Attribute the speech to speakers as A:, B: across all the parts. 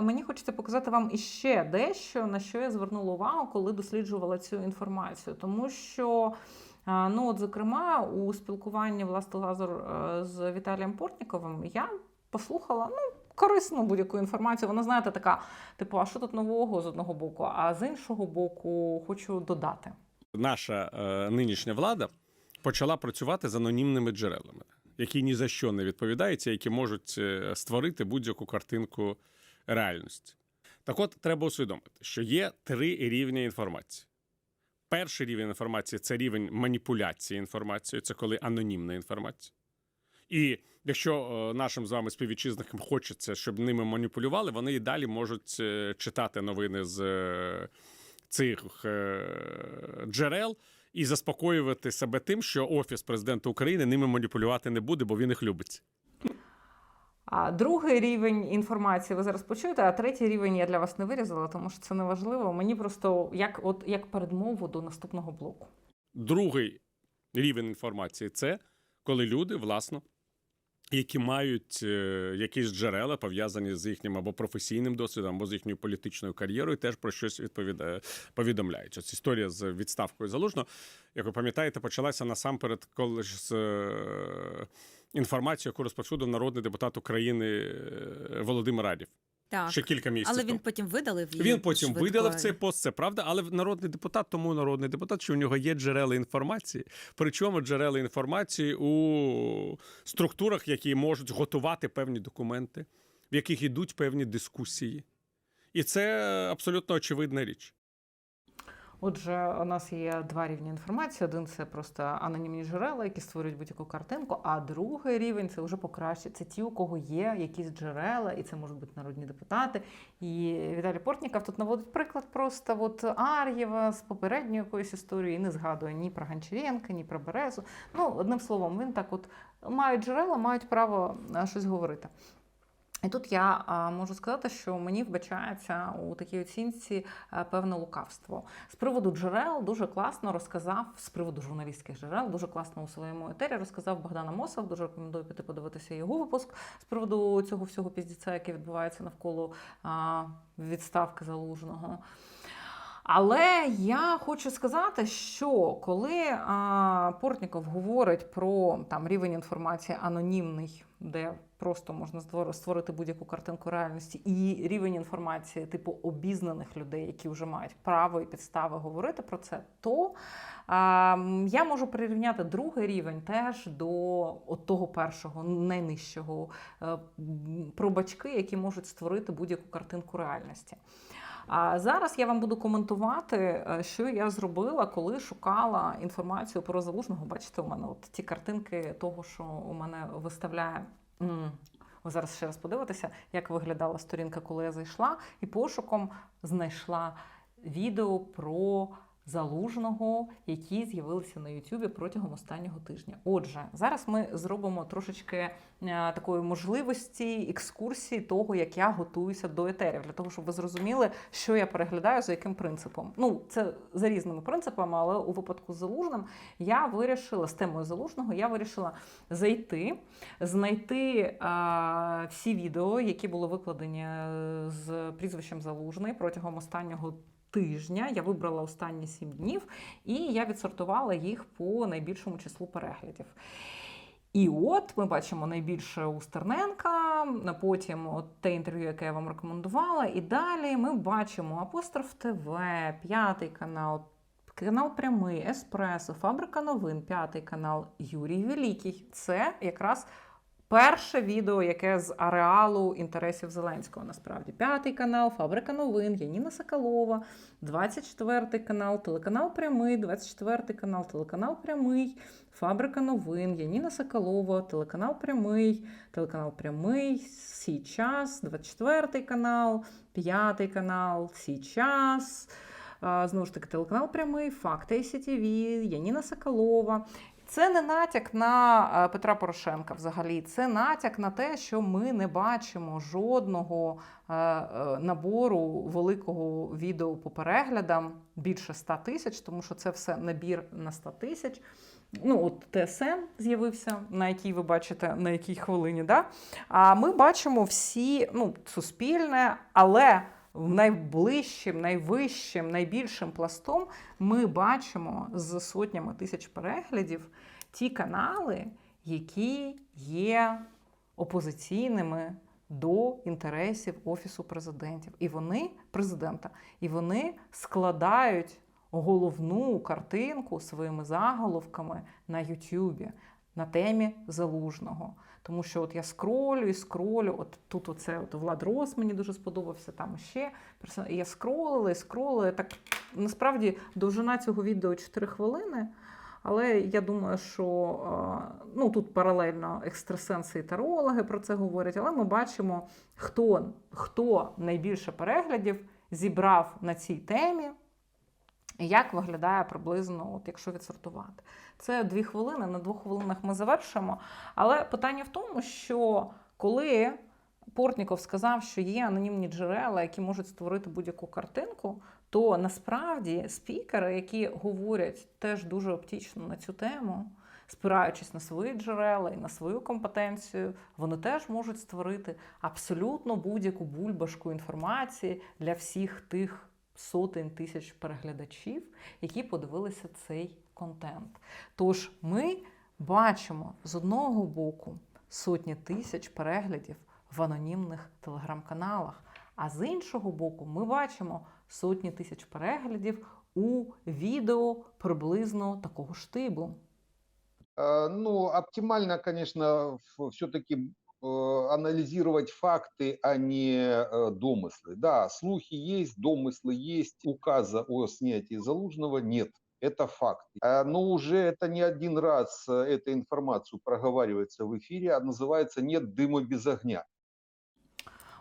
A: Мені хочеться показати вам іще дещо, на що я звернула увагу, коли досліджувала цю інформацію. Тому що, ну, от, зокрема, у спілкуванні власне Лазар е, з Віталієм Портніковим я послухала ну, корисну будь-яку інформацію. Вона, знаєте, така, типу, а що тут нового з одного боку, а з іншого боку, хочу додати.
B: наша е, нинішня влада почала працювати з анонімними джерелами, які ні за що не відповідаються, які можуть е, створити будь-яку картинку реальності. Так от треба усвідомити, що є три рівні інформації. Перший рівень інформації це рівень маніпуляції інформацією, це коли анонімна інформація. І якщо е, нашим з вами співвітчизникам хочеться, щоб ними маніпулювали, вони і далі можуть е, читати новини з е, цих джерел і заспокоювати себе тим, що офіс президента України ними маніпулювати не буде, бо він їх любить.
A: А другий рівень інформації ви зараз почуєте, а третій рівень я для вас не вирізала, тому що це не важливо. Мені просто як, от, як передмову до наступного блоку.
B: Другий рівень інформації це коли люди, власно, які мають е, якісь джерела пов'язані з їхнім або професійним досвідом, або з їхньою політичною кар'єрою, теж про щось відповідає, повідомляють. Ось історія з відставкою залужно, як ви пам'ятаєте, почалася насамперед, коли з інформацією, яку розповсюдив народний депутат України е, Володимир Радів.
C: Так.
B: Ще кілька місяців.
C: Але він потім видалив її.
B: Він потім
C: швидко.
B: видалив цей пост, це правда, але народний депутат, тому народний депутат, що у нього є джерела інформації. Причому джерела інформації у структурах, які можуть готувати певні документи, в яких йдуть певні дискусії. І це абсолютно очевидна річ.
A: Отже, у нас є два рівні інформації. Один це просто анонімні джерела, які створюють будь-яку картинку. А другий рівень це вже покраще. Це ті, у кого є якісь джерела, і це можуть бути народні депутати. І Віталій Портніков тут наводить приклад просто от Ар'єва з попередньої якоїсь історії і не згадує ні про Гончаренка, ні про Березу. Ну, одним словом, він так от мають джерела, мають право щось говорити. І тут я можу сказати, що мені вбачається у такій оцінці певне лукавство. З приводу джерел дуже класно розказав, з приводу журналістських джерел, дуже класно у своєму етері розказав Богдана Мосов. Дуже рекомендую піти подивитися його випуск з приводу цього всього піздіця, яке відбувається навколо відставки залужного. Але я хочу сказати, що коли а, Портніков говорить про там рівень інформації анонімний, де просто можна створ- створити будь-яку картинку реальності, і рівень інформації типу обізнаних людей, які вже мають право і підстави говорити про це, то а, я можу прирівняти другий рівень теж до от того першого, найнижчого, е, про бачки, які можуть створити будь-яку картинку реальності. А зараз я вам буду коментувати, е, що я зробила, коли шукала інформацію про залужного. Бачите, у мене от ті картинки того, що у мене виставляє. Ви зараз ще раз подивитеся, як виглядала сторінка, коли я зайшла, і пошуком знайшла відео про залужного, які з'явилися на Ютубі протягом останнього тижня. Отже, зараз ми зробимо трошечки е, такої можливості екскурсії того, як я готуюся до етерів, для того, щоб ви зрозуміли, що я переглядаю за яким принципом. Ну, це за різними принципами, але у випадку з залужним я вирішила з темою залужного, я вирішила зайти, знайти е, всі відео, які були викладені е, з прізвищем Залужний протягом останнього. Тижня я вибрала останні сім днів, і я відсортувала їх по найбільшому числу переглядів. І от ми бачимо найбільше у Стерненка, потім от те інтерв'ю, яке я вам рекомендувала. І далі ми бачимо Апостроф ТВ, п'ятий канал, канал Прямий, Еспресо, Фабрика новин, п'ятий канал, Юрій Великий. Це якраз перше відео, яке з ареалу інтересів Зеленського. Насправді, п'ятий канал, Фабрика новин, Яніна Соколова, 24 канал, телеканал Прямий, 24 канал, телеканал Прямий, Фабрика новин, Яніна Соколова, телеканал Прямий, телеканал Прямий, Січас, 24 канал, 5 канал, Січас. Знову ж таки, телеканал Прямий, Факти СІТВ, Яніна Соколова. Це не натяк на е, Петра Порошенка взагалі. Це натяк на те, що ми не бачимо жодного е, е, набору великого відео по переглядам більше 100 тисяч, тому що це все набір на 100 тисяч. Ну, от ТСН з'явився, на якій ви бачите, на якій хвилині. Да? А ми бачимо всі ну, суспільне, але найближчим, найвищим, найбільшим пластом ми бачимо з сотнями тисяч переглядів ті канали, які є опозиційними до інтересів Офісу президентів. І вони президента, і вони складають головну картинку своїми заголовками на Ютубі на темі залужного. Тому що от я скролю і скролю, от тут оце от Влад Рос мені дуже сподобався, там ще і я скролила і скролила. Так насправді довжина цього відео 4 хвилини. Але я думаю, що ну, тут паралельно екстрасенси і тарологи про це говорять, але ми бачимо, хто, хто найбільше переглядів зібрав на цій темі, як виглядає приблизно, от якщо відсортувати. Це дві хвилини, на двох хвилинах ми завершимо. Але питання в тому, що коли Портніков сказав, що є анонімні джерела, які можуть створити будь-яку картинку, то насправді спікери, які говорять теж дуже оптічно на цю тему, спираючись на свої джерела і на свою компетенцію, вони теж можуть створити абсолютно будь-яку бульбашку інформації для всіх тих сотень тисяч переглядачів, які подивилися цей контент. Тож ми бачимо з одного боку сотні тисяч переглядів в анонімних телеграм-каналах, а з іншого боку, ми бачимо сотні тисяч переглядів у відео приблизно такого штибу.
C: Э, Ну, оптимально, конечно, все-таки анализировать факты, а не э, домыслы. Да, слухи есть, домыслы есть, указа о снятии Залужного нет. Это факт. А, Но уже это не один раз э, эта информацию проговаривается в эфире, а называется «нет дыма без огня».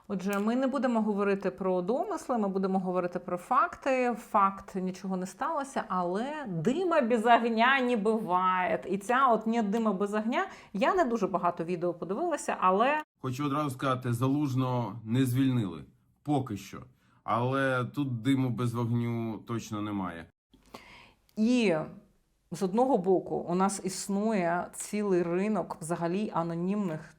A: Отже, ми не будемо говорити про домисли, ми будемо говорити про факти. Факт нічого не сталося, але дима без огня не буває. І ця от «нет дима без огня. Я не дуже багато відео подивилася, але
D: Хочу одразу сказати, залужно не звільнили поки що. Але тут диму без вогню точно немає.
A: І з одного боку, у нас існує цілий ринок взагалі анонімних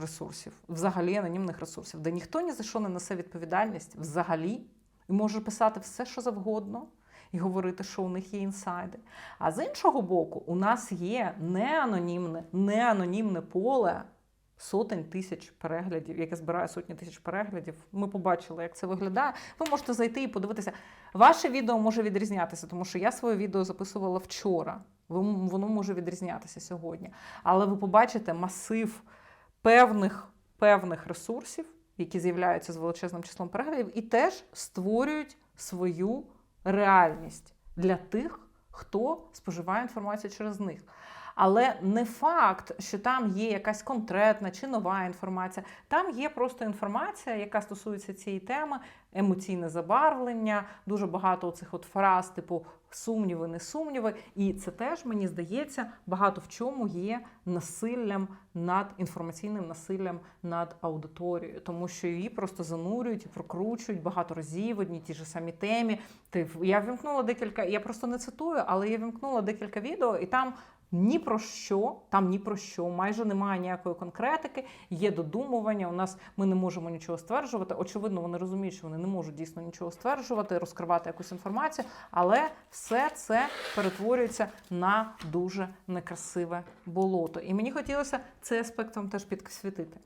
A: ресурсів, взагалі анонімних ресурсів, де ніхто ні за що не несе відповідальність взагалі і може писати все, що завгодно. І говорити, що у них є інсайди. А з іншого боку, у нас є неанонімне, неанонімне поле сотень тисяч переглядів, яке збирає сотні тисяч переглядів. Ми побачили, як це виглядає. Ви можете зайти і подивитися. Ваше відео може відрізнятися, тому що я своє відео записувала вчора. Воно може відрізнятися сьогодні. Але ви побачите масив певних, певних ресурсів, які з'являються з величезним числом переглядів, і теж створюють свою реальність для тих, хто споживає інформацію через них. Але не факт, що там є якась конкретна чи нова інформація. Там є просто інформація, яка стосується цієї теми, емоційне забарвлення, дуже багато цих от фраз, типу сумніви, не сумніви. І це теж мені здається багато в чому є насиллям над інформаційним насиллям над аудиторією, тому що її просто занурюють і прокручують багато разів в одній ті ж самі темі. Ти я вімкнула декілька, я просто не цитую, але я вімкнула декілька відео, і там ні про що, там ні про що, майже немає ніякої конкретики, є додумування. У нас ми не можемо нічого стверджувати. Очевидно, вони розуміють, що вони не можуть дійсно нічого стверджувати, розкривати якусь інформацію, але все це перетворюється на дуже некрасиве болото. І мені хотілося цей аспект вам теж підсвітити.